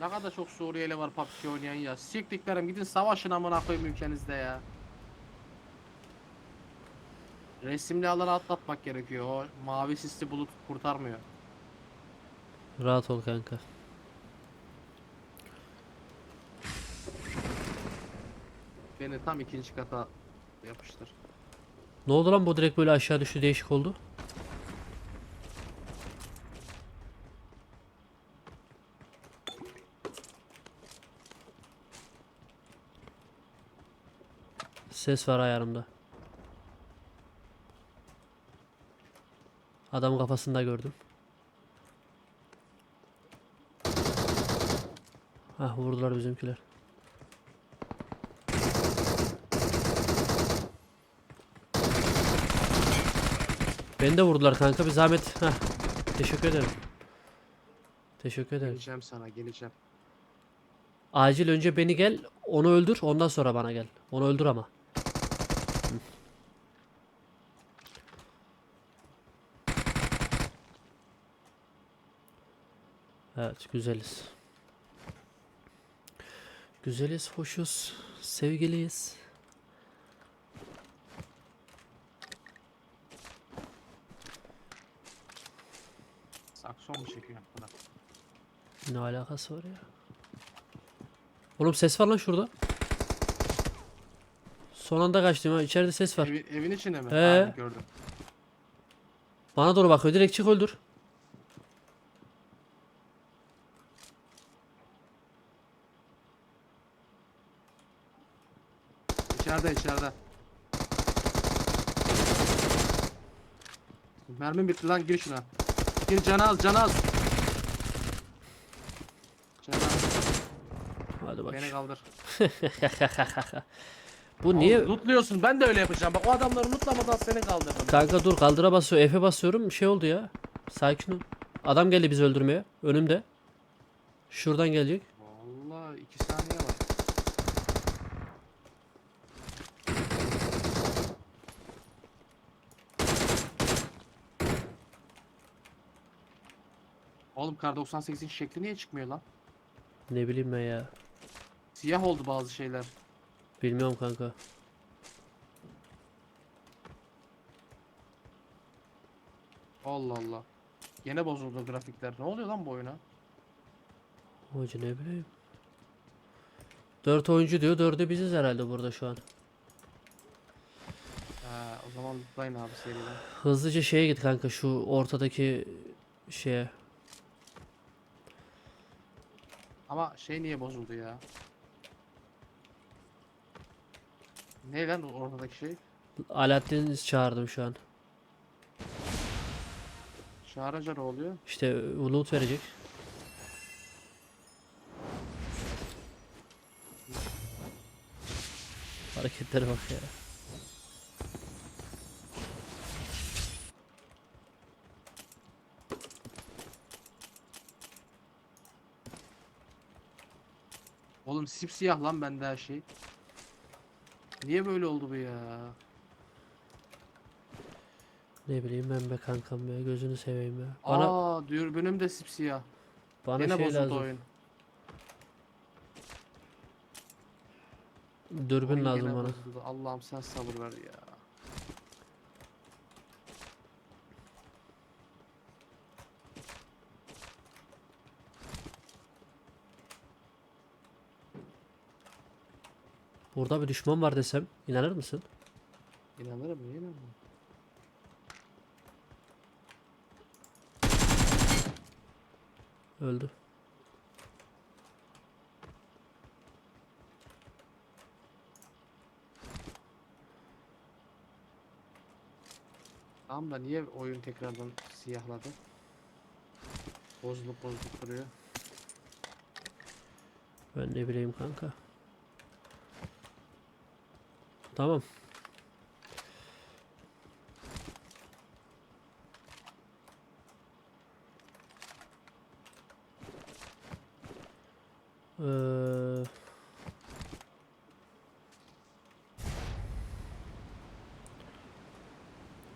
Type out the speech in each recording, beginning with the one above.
Ne kadar çok Suriyeli var PUBG oynayan ya. Siktiklerim gidin savaşın amına koyayım ülkenizde ya. Resimli alanı atlatmak gerekiyor. O mavi sisli bulut kurtarmıyor. Rahat ol kanka. Beni tam ikinci kata yapıştır. Ne oldu lan bu direkt böyle aşağı düştü değişik oldu. Ses var ayarımda. Adam kafasında gördüm. Hah vurdular bizimkiler. Beni de vurdular kanka bir zahmet. Heh. Teşekkür ederim. Teşekkür ederim. Geleceğim sana geleceğim. Acil önce beni gel, onu öldür, ondan sonra bana gel. Onu öldür ama. Evet, güzeliz. Güzeliz, hoşuz, sevgiliyiz. Sakson mu çekiyor buna? Ne alakası var ya? Oğlum ses var lan şurada. Son anda kaçtım ha. İçeride ses var. Evi- evin içinde mi? Ee? Ha, gördüm. Bana doğru bakıyor. Direkt çık öldür. İçeride içeride. Mermim bitti lan gir şuna. Gir can az can az. Can az. Hadi bak. Beni kaldır. Bu niye? Oğlum, Lootluyorsun ben de öyle yapacağım. Bak o adamları lootlamadan seni kaldırdım. Kanka dur kaldıra basıyor. F'e basıyorum. Şey oldu ya. Sakin ol. Adam geldi bizi öldürmeye. Önümde. Şuradan gelecek. Vallahi iki saniye var. Oğlum kar 98'in şekli niye çıkmıyor lan? Ne bileyim ben ya. Siyah oldu bazı şeyler. Bilmiyorum kanka. Allah Allah. Yine bozuldu grafikler. Ne oluyor lan bu oyuna? Hoca ne bileyim. 4 oyuncu diyor. 4'ü biziz herhalde burada şu an. Ha, o zaman lootlayın abi seriden. Hızlıca şeye git kanka şu ortadaki şeye. Ama şey niye bozuldu ya? Ne lan ortadaki şey? Alaaddin'i çağırdım şu an. Çağırınca ne oluyor? İşte loot verecek. Hareketlere bak ya. Oğlum sipsiyah lan bende her şey. Niye böyle oldu bu ya? Ne bileyim ben be kankam ya gözünü seveyim ya. Bana Aa dürbünüm de sipsiyah. bana Yine şey bozuldu lazım. oyun. Dürbün Oyun lazım gene bana. bozuldu. Allah'ım sen sabır ver ya. Burada bir düşman var desem inanır mısın? İnanırım niye inanmam? Öldü. Tamam da niye oyun tekrardan siyahladı? Bozulup bozulup duruyor. Ben ne bileyim kanka. Tamam. Ee,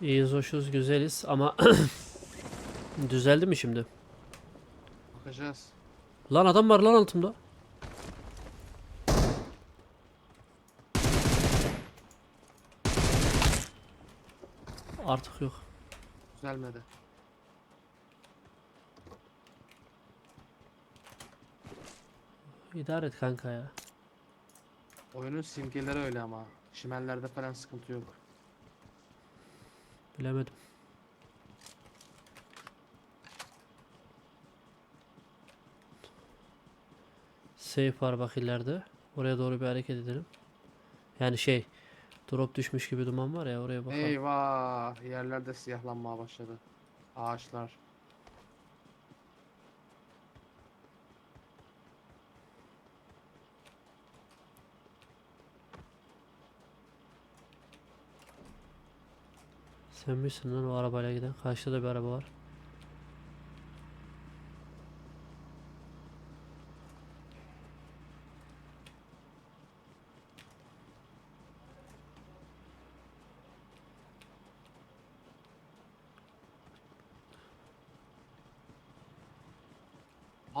İyiyiz, hoşuz, güzeliz ama düzeldi mi şimdi? Bakacağız. Lan adam var lan altımda. Artık yok. Düzelmedi. İdare et kanka ya. Oyunun simgeleri öyle ama. Şimellerde falan sıkıntı yok. Bilemedim. Safe var bak ileride. Oraya doğru bir hareket edelim. Yani şey drop düşmüş gibi duman var ya oraya bakalım. Eyvah! Yerlerde siyahlanmaya başladı. Ağaçlar. Sen misin lan o arabayla giden? Karşıda da bir araba var.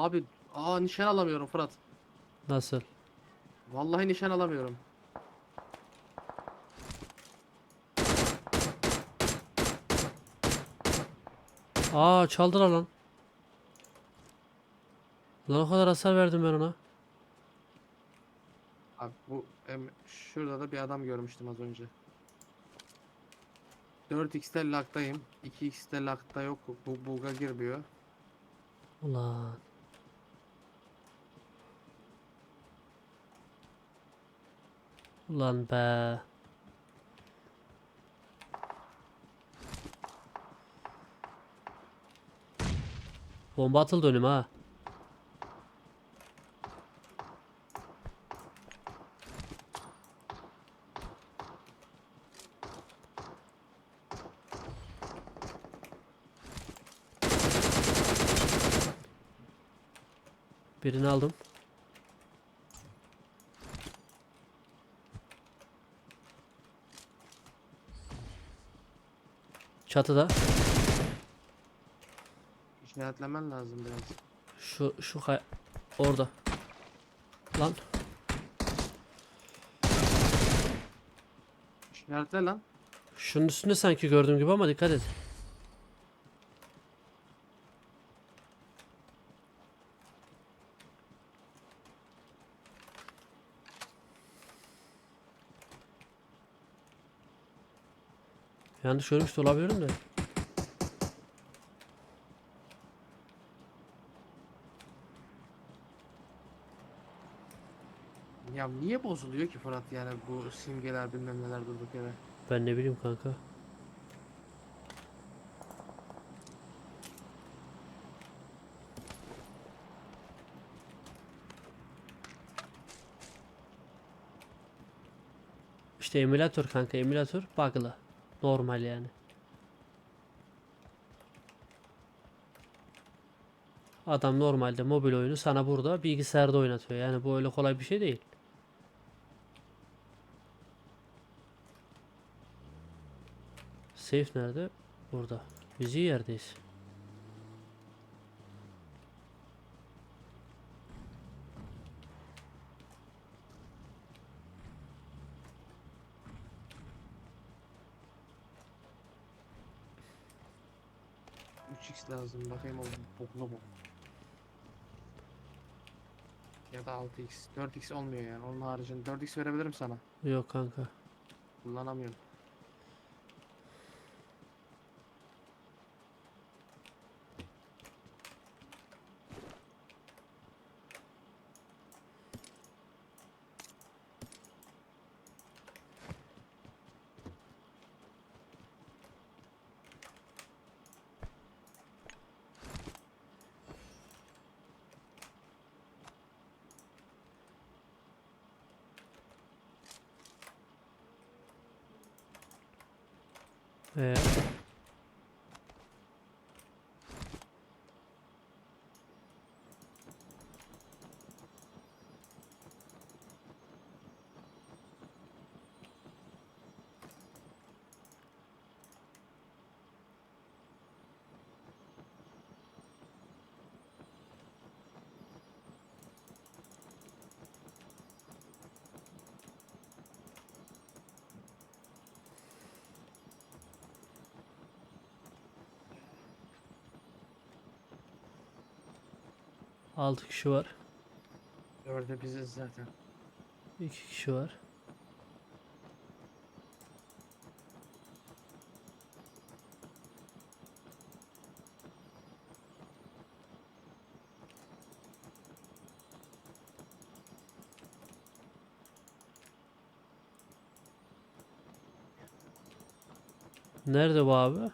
Abi, aa nişan alamıyorum Fırat. Nasıl? Vallahi nişan alamıyorum. Aa çaldılar lan. Lan o kadar hasar verdim ben ona. Abi bu em, şurada da bir adam görmüştüm az önce. 4x'te laktayım. 2x'te lakta yok. Bu buga girmiyor. Ulan. Ulan be. Bomba atıldı önüme ha. Birini aldım. Çatıda. İşaretlemen lazım biraz. Şu şu kay orada. Lan İşaretle lan. şunun üstünde sanki gördüğüm gibi ama dikkat et. Yanlış görmüş de olabilirim de. Ya niye bozuluyor ki Fırat yani bu simgeler bilmem neler durduk yere. Ben ne bileyim kanka. İşte emülatör kanka emülatör bug'lı. Normal yani. Adam normalde mobil oyunu sana burada bilgisayarda oynatıyor. Yani bu öyle kolay bir şey değil. Safe nerede? Burada. Biz iyi yerdeyiz. Lazım bakayım o boklu mu? Ya da 6x. 4x olmuyor yani. Onun haricinde 4x verebilirim sana. Yok kanka. Kullanamıyorum. Ee, 6 kişi var. Dördü biziz zaten. 2 kişi var. Nerede bu abi?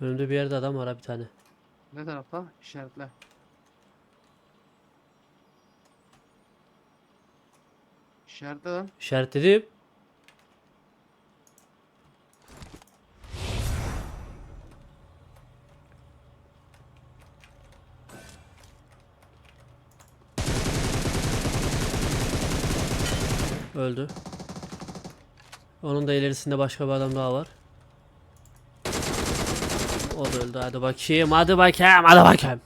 Önümde bir yerde adam var ha bir tane. Ne tarafta? İşaretle. İşaretle lan. İşaretledim. Öldü. Onun da ilerisinde başka bir adam daha var. Öldü. Hadi bakayım. Hadi bakayım. Hadi bakayım.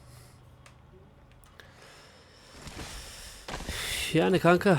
Yani kanka